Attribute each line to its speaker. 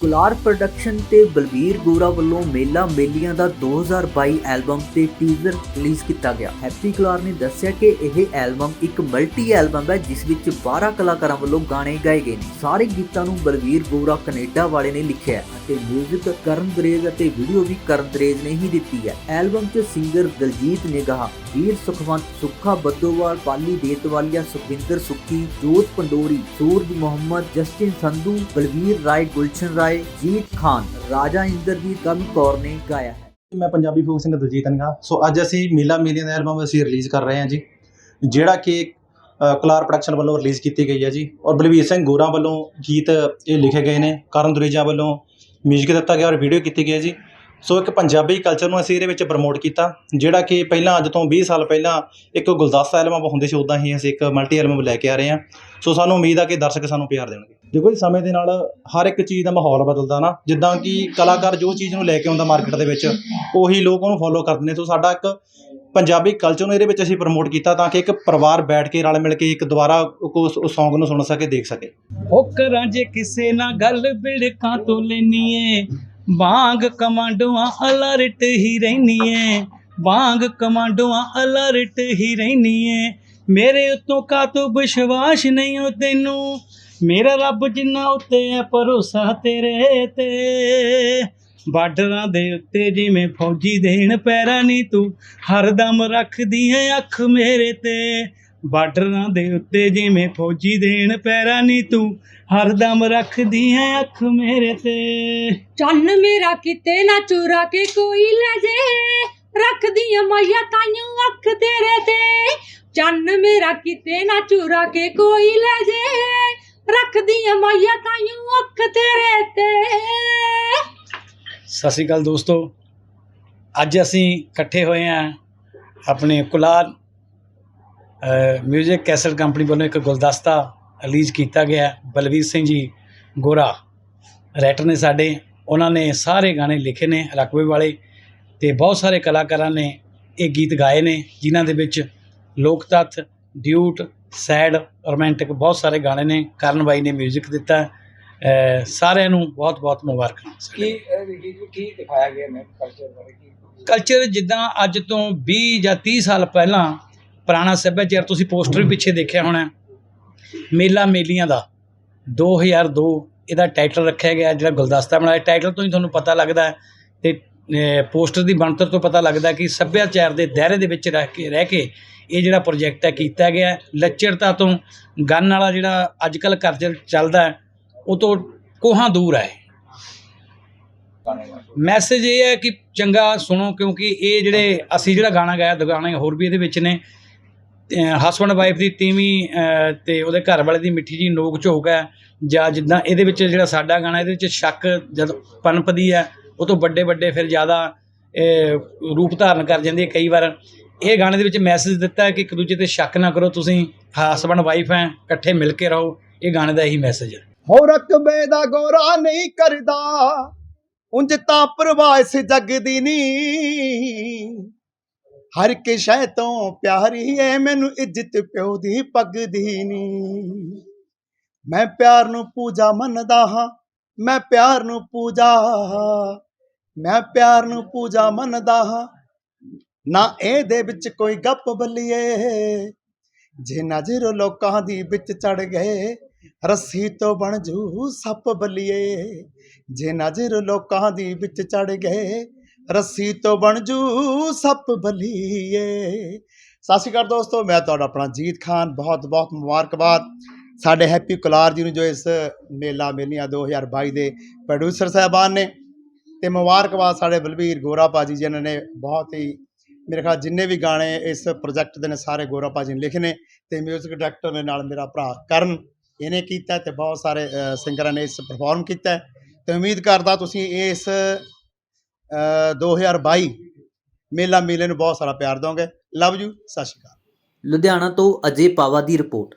Speaker 1: Kular production ਤੇ ਬਲਬੀਰ ਗੋਰਾ ਵੱਲੋਂ ਮੇਲਾ ਮੇਲੀਆਂ ਦਾ 2022 ਐਲਬਮ ਤੇ ਟੀਜ਼ਰ ਰਿਲੀਜ਼ ਕੀਤਾ ਗਿਆ। ਹੈਪੀ ਕੁਲਾਰ ਨੇ ਦੱਸਿਆ ਕਿ ਇਹ ਐਲਬਮ ਇੱਕ ਮਲਟੀ ਐਲਬਮ ਹੈ, ਜਿਸ ਵਿੱਚ 12 ਕਲਾਕਾਰਾਂ ਵੱਲੋਂ ਗਾਣੇ ਗਾਏ ਗਏ ਨੇ। ਸਾਰੇ ਗੀਤਾਂ ਨੂੰ ਬਲਬੀਰ ਗੋਰਾ ਕੈਨੇਡਾ ਵਾਲੇ ਨੇ ਲਿਖਿਆ ਹੈ ਅਤੇ 뮤직 ਕਰਨ ਦਰੇਜ ਅਤੇ ਵੀਡੀਓ ਵੀ ਕਰਨ ਦਰੇਜ ਨੇ ਹੀ ਦਿੱਤੀ ਹੈ। ਐਲਬਮ 'ਚ ਸਿੰਗਰ ਦਲਜੀਤ ਨਿਗਾਹ, ਵੀਰ ਸੁਖਵੰਤ ਸੁੱਖਾ, ਬੱਦੋਵਾਲ, ਪਾਲੀ ਦੇਤਵਾਲੀਆ, ਸੁਖਵਿੰਦਰ ਸੁੱਖੀ, ਜੋਤ ਪੰਡੋਰੀ, ਸੂਰਜ ਮੁਹੰਮਦ, ਜਸਟਿਨ ਸੰਧੂ ਬਲਵੀਰ ਰਾਏ, ਗੁਲਸ਼ਨ ਰਾਏ ਜੀਤ ਖਾਨ ਰਾਜਾ ਇੰਦਰਜੀਤ ਕਵੀ ਕੌਰ ਨੇ ਗਾਇਆ ਹੈ।
Speaker 2: ਮੈਂ ਪੰਜਾਬੀ ਫੋਕ ਸਿੰਗਰ ਦਲਜੀਤ ਅਨਗਾ। ਸੋ ਅੱਜ ਅਸੀਂ ਮੀਲਾ ਮੀਲੀਆਂ ਦਾ ਐਲਬਮ ਅਸੀਂ ਰਿਲੀਜ਼ ਕਰ ਰਹੇ ਹਾਂ ਜੀ ਜਿਹੜਾ ਕਿ ਅ, ਕਲਾਰ ਪ੍ਰੋਡਕਸ਼ਨ ਵੱਲੋਂ ਰਿਲੀਜ਼ ਕੀਤੀ ਗਈ ਹੈ ਜੀ। ਔਰ ਬਲਵੀਰ ਸਿੰਘ ਗੋਰਾ ਵੱਲੋਂ ਗੀਤ ਇਹ ਲਿਖੇ ਗਏ ਨੇ ਕਰਨ ਦੁਰੇਜਾ ਵੱਲੋਂ ਮਿਊਜ਼ਿਕ ਦਿੱਤਾ ਗਿਆ ਔਰ ਵੀਡੀਓ ਕੀਤੀ ਗਈ ਹੈ ਜੀ। ਸੋ ਇੱਕ ਪੰਜਾਬੀ ਕਲਚਰ ਨੂੰ ਅਸੀਂ ਇਹਦੇ ਵਿੱਚ ਪ੍ਰਮੋਟ ਕੀਤਾ ਜਿਹੜਾ ਕਿ ਪਹਿਲਾਂ ਅੱਜ ਤੋਂ 20 ਸਾਲ ਪਹਿਲਾਂ ਇੱਕ ਗੁਲਦਸਤਾ ਐਲਬਮ ਹੁੰਦੇ ਸੀ ਉਦਾਂ ਹੀ ਅਸੀਂ ਇੱਕ ਮਲਟੀ ਐਲਬਮ ਲੈ ਕੇ ਆ ਰਹੇ ਹਾਂ। ਸੋ ਸਾਨੂੰ ਉਮੀਦ ਆ ਕਿ ਦਰਸ਼ਕ ਸਾਨੂੰ ਪਿਆਰ ਦੇਣਗੇ। ਦੇਖੋ ਜੀ, ਸਮੇਂ ਦੇ ਨਾਲ ਹਰ ਇੱਕ ਚੀਜ਼ ਦਾ ਮਾਹੌਲ ਬਦਲਦਾ ਨਾ। ਜਿੱਦਾਂ ਕਿ ਕਲਾਕਾਰ ਜੋ ਚੀਜ਼ ਨੂੰ ਲੈ ਕੇ ਆਉਂਦਾ ਮਾਰਕੀਟ ਦੇ ਵਿੱਚ, ਉਹੀ ਲੋਕ ਉਹਨੂੰ ਫੋਲੋ ਕਰਦੇ ਨੇ। ਸੋ ਸਾਡਾ ਇੱਕ ਪੰਜਾਬੀ ਕਲਚਰ ਨੂੰ ਇਹਦੇ ਵਿੱਚ ਅਸੀਂ ਪ੍ਰਮੋਟ ਕੀਤਾ ਤਾਂ ਕਿ ਇੱਕ ਪਰਿਵਾਰ ਬੈਠ ਕੇ ਰਲ ਮਿਲ ਕੇ ਇੱਕ ਦੁਬਾਰਾ ਉਸ Song ਨੂੰ ਸੁਣ ਸਕੇ, ਦੇਖ ਸਕੇ।
Speaker 3: ਉਹ ਕਰਾਂ ਜੇ ਕਿਸੇ ਨਾਲ ਗੱਲ ਬਿੜਕਾਂ ਤੋਂ ਲੈਨੀਏ ਵਾਂਗ ਕਮਾਂਡੋਆਂ ਅਲਰਟ ਹੀ ਰਹਿਨੀਏ ਵਾਂਗ ਕਮਾਂਡੋਆਂ ਅਲਰਟ ਹੀ ਰਹਿਨੀਏ ਮੇਰੇ ਉਤੋਂ ਕਾ ਤੋ ਵਿਸ਼ਵਾਸ ਨਹੀਂ ਹੋ ਤੈਨੂੰ? ਮੇਰਾ ਰੱਬ ਜਿੰਨਾ ਉੱਤੇ ਹੈ ਭਰੋਸਾ ਤੇਰੇ ਤੇ। ਬਾਰਡਰਾਂ ਦੇ ਉੱਤੇ ਜਿਵੇਂ ਫੌਜੀ ਦੇਣ ਪੈਰਾ ਨਹੀਂ ਤੂੰ ਹਰਦਮ ਰੱਖਦੀ ਹੈ ਅੱਖ ਮੇਰੇ ਤੇ। ਬਾਰਡਰਾਂ ਦੇ ਉੱਤੇ ਜਿਵੇਂ ਫੌਜੀ ਦੇਣ ਪੈਰਾਂ ਨਹੀਂ ਤੂੰ ਹਰਦਮ ਰੱਖਦੀ ਹੈ ਅੱਖ ਮੇਰੇ ਤੇ।
Speaker 4: ਚੰਨ ਮੇਰਾ ਕਿਤੇ ਨਾ ਚੁਰਾ ਕੇ ਕੋਈ ਲੈ ਜੇ। ਰੱਖਦੀ ਆ ਮਾਇਆ ਤਾਈਓ ਅੱਖ ਤੇਰੇ ਤੇ। ਚੰਨ ਮੇਰਾ ਕਿਤੇ ਨਾ ਚੁਰਾ ਕੇ ਕੋਈ ਲੈ ਜੇ। ਰੱਖਦੀ ਆ ਮਾਇਆ ਤਾਈਓ ਅੱਖ ਤੇਰੇ ਤੇ
Speaker 3: ਸਤਿ ਸ਼੍ਰੀ ਅਕਾਲ ਦੋਸਤੋ ਅੱਜ ਅਸੀਂ ਇਕੱਠੇ ਹੋਏ ਹਾਂ ਆਪਣੇ ਕੁਲਾਰ ਮਿਊਜ਼ਿਕ ਕੈਸਟ ਕੰਪਨੀ ਵੱਲੋਂ ਇੱਕ ਗੁਲਦਸਤਾ ਰਿਲੀਜ਼ ਕੀਤਾ ਗਿਆ ਹੈ। ਬਲਵੀਰ ਸਿੰਘ ਜੀ ਗੋਰਾ ਰਾਈਟਰ ਨੇ ਸਾਡੇ, ਉਹਨਾਂ ਨੇ ਸਾਰੇ ਗਾਣੇ ਲਿਖੇ ਨੇ ਰਕਬੇ ਵਾਲੇ ਤੇ ਬਹੁਤ ਸਾਰੇ ਕਲਾਕਾਰਾਂ ਨੇ ਇਹ ਗੀਤ ਗਾਏ ਨੇ, ਜਿਨ੍ਹਾਂ ਦੇ ਵਿੱਚ ਲੋਕ ਤੱਤ ਡਿਊਟ ਸੈਡ ਰੋਮਾਂਟਿਕ ਬਹੁਤ ਸਾਰੇ ਗਾਣੇ ਨੇ। ਕਰਨ ਬਾਈ ਨੇ 뮤직 ਦਿੱਤਾ ਸਾਰਿਆਂ ਨੂੰ ਬਹੁਤ ਬਹੁਤ ਮੁਬਾਰਕਾਂ।
Speaker 5: ਕੀ ਦਿਖਾਇਆ ਗਿਆ ਮੈਂ ਕਲਚਰ ਬਾਰੇ? ਕੀ
Speaker 3: ਕਲਚਰ ਜਿੱਦਾਂ ਅੱਜ ਤੋਂ 20 ਜਾਂ 30 ਸਾਲ ਪਹਿਲਾਂ ਪੁਰਾਣਾ ਸੱਭਿਆਚਾਰ ਤੁਸੀਂ ਪੋਸਟਰ ਵੀ ਪਿੱਛੇ ਦੇਖਿਆ ਹੋਣਾ। ਮੇਲਾ ਮੇਲੀਆਂ ਦਾ। 2002 ਇਹਦਾ ਟਾਈਟਲ ਰੱਖਿਆ ਗਿਆ ਜਿਹੜਾ ਗੁਲਦਸਤਾ ਬਣਾਇਆ। ਟਾਈਟਲ ਤੋਂ ਹੀ ਤੁਹਾਨੂੰ ਪਤਾ ਲੱਗਦਾ ਤੇ ਪੋਸਟਰ ਦੀ ਬਣਤਰ ਤੋਂ ਪਤਾ ਲੱਗਦਾ ਕਿ ਸੱਭਿਆਚਾਰ ਦੇ ਦਾਇਰੇ ਦੇ ਵਿੱਚ ਰਹਿ ਕੇ ਰਹਿ ਕੇ ਇਹ ਜਿਹੜਾ ਪ੍ਰੋਜੈਕਟ ਹੈ ਕੀਤਾ ਗਿਆ ਹੈ। ਲੱਚਰਤਾ ਤੋਂ ਗੰਨ ਵਾਲਾ ਜਿਹੜਾ ਅੱਜ ਕੱਲ੍ਹ ਕਲਚਰ ਚੱਲਦਾ ਉਹ ਤੋਂ ਕੋਹਾਂ ਦੂਰ ਹੈ। ਮੈਸੇਜ ਇਹ ਹੈ ਕਿ ਚੰਗਾ ਸੁਣੋ ਕਿਉਂਕਿ ਇਹ ਜਿਹੜੇ ਅਸੀਂ ਜਿਹੜਾ ਗਾਣਾ ਗਾਇਆ ਦੋ ਹੋਰ ਵੀ ਇਹਦੇ ਵਿੱਚ ਨੇ। ਹਸਬੰਡ ਵਾਈਫ ਦੀ ਤੀਵੀਂ ਅਹ, ਤੇ ਉਹਦੇ ਘਰ ਵਾਲੇ ਦੀ ਮਿੱਠੀ ਜੀ ਨੋਕ ਝੋਕ ਹੈ। ਜਾਂ ਜਿੱਦਾਂ ਇਹਦੇ ਵਿੱਚ ਜਿਹੜਾ ਸਾਡਾ ਗਾਣਾ ਇਹਦੇ ਵਿੱਚ ਸ਼ੱਕ ਜਦ ਪਨਪਦੀ ਹੈ ਉਹ ਤੋਂ ਵੱਡੇ ਵੱਡੇ ਫਿਰ ਜ਼ਿਆਦਾ ਅਹ, ਰੂਪ ਧਾਰਨ ਕਰ ਜਾਂਦੀ ਹੈ ਕਈ ਵਾਰ। ਇਹ ਗਾਣੇ ਦੇ ਵਿੱਚ ਮੈਸੇਜ ਦਿੱਤਾ ਕਿ ਇੱਕ ਦੂਜੇ ਤੇ ਸ਼ੱਕ ਨਾ ਕਰੋ ਤੁਸੀਂ ਹਸਬੰਡ ਵਾਈਫ ਹੈ ਇਕੱਠੇ ਮਿਲ ਕੇ ਰਹੋ। ਇਹ ਗਾਣੇ ਦਾ ਇਹੀ ਮੈਸੇਜ ਹੈ।
Speaker 2: ਹੋ ਰਕਬੇ ਦਾ ਗੋਰਾ ਨਹੀਂ ਕਰਦਾ ਉਂਝ ਤਾਂ ਪਰਵਾਹ ਇਸ ਜੱਗ ਦੀ ਨਹੀਂ ਹਰ ਇੱਕ ਸ਼ੈ ਤੋਂ ਪਿਆਰੀ ਏ ਮੈਨੂੰ ਇੱਜ਼ਤ ਪਿਓ ਦੀ ਪੱਗ ਦੀ ਨਹੀਂ ਮੈਂ ਪਿਆਰ ਨੂੰ ਪੂਜਾ ਮੰਨਦਾ ਹਾਂ ਮੈਂ ਪਿਆਰ ਨੂੰ ਪੂਜਾ, ਮੈਂ ਪਿਆਰ ਨੂੰ ਪੂਜਾ ਮੰਨਦਾ ਹਾਂ। ਨਾ ਇਹਦੇ ਵਿੱਚ ਕੋਈ ਗੱਪ ਬੱਲੀਏ, ਜੇ ਨਜ਼ਰ ਲੋਕਾਂ ਦੀ ਵਿੱਚ ਚੜ ਗਏ, ਰੱਸੀ ਤੋਂ ਬਣ ਜੂ ਸੱਪ ਬੱਲੀਏ। ਜੇ ਨਜ਼ਰ ਲੋਕਾਂ ਦੀ ਵਿੱਚ ਚੜ ਗਏ, ਰੱਸੀ ਤੋਂ ਬਣ ਜੂ ਸੱਪ ਬੱਲੀਏ। ਸਤਿ ਸ਼੍ਰੀ ਅਕਾਲ ਦੋਸਤੋ, ਮੈਂ ਤੁਹਾਡਾ ਆਪਣਾ ਜੀਤ ਖਾਨ। ਬਹੁਤ ਬਹੁਤ ਮੁਬਾਰਕਬਾਦ। ਸਾਡੇ ਹੈਪੀ ਕੁਲਾਰ ਜੀ ਨੂੰ ਜੋ ਇਸ ਮੇਲਾ ਮੇਲੀਆਂ 2022 ਦੇ ਪ੍ਰੋਡਿਊਸਰ ਸਾਹਿਬਾਨ ਨੇ ਤੇ ਮੁਬਾਰਕਬਾਦ ਸਾਡੇ ਬਲਬੀਰ ਗੋਰਾ ਪਾਜੀ ਜਿਨ੍ਹਾਂ ਨੇ ਬਹੁਤ ਹੀ ਮੇਰੇ ਖਿਆਲ ਜਿੰਨੇ ਵੀ ਗਾਣੇ ਇਸ ਪ੍ਰੋਜੈਕਟ ਦੇ ਨੇ ਸਾਰੇ ਗੋਰਾ ਪਾਜੀ ਨੇ ਲਿਖੇ ਨੇ ਤੇ 뮤직 ਡਾਇਰੈਕਟਰ ਦੇ ਨਾਲ ਮੇਰਾ ਭਰਾ ਕਰਨ ਇਹਨੇ ਕੀਤਾ ਤੇ ਬਹੁਤ ਸਾਰੇ ਸਿੰਗਰਾਂ ਨੇ ਇਸ ਪਰਫਾਰਮ ਕੀਤਾ। ਤੇ ਉਮੀਦ ਕਰਦਾ ਤੁਸੀਂ ਇਸ ਅ, 2022 ਮੇਲਾ ਮੇਲੇ ਨੂੰ ਬਹੁਤ ਸਾਰਾ ਪਿਆਰ ਦੋਗੇ ਲਵ ਯੂ ਸਤਿ ਸ਼੍ਰੀ ਅਕਾਲ।
Speaker 1: ਲੁਧਿਆਣਾ ਤੋਂ ਅਜੇ ਪਾਵਾ ਦੀ ਰਿਪੋਰਟ।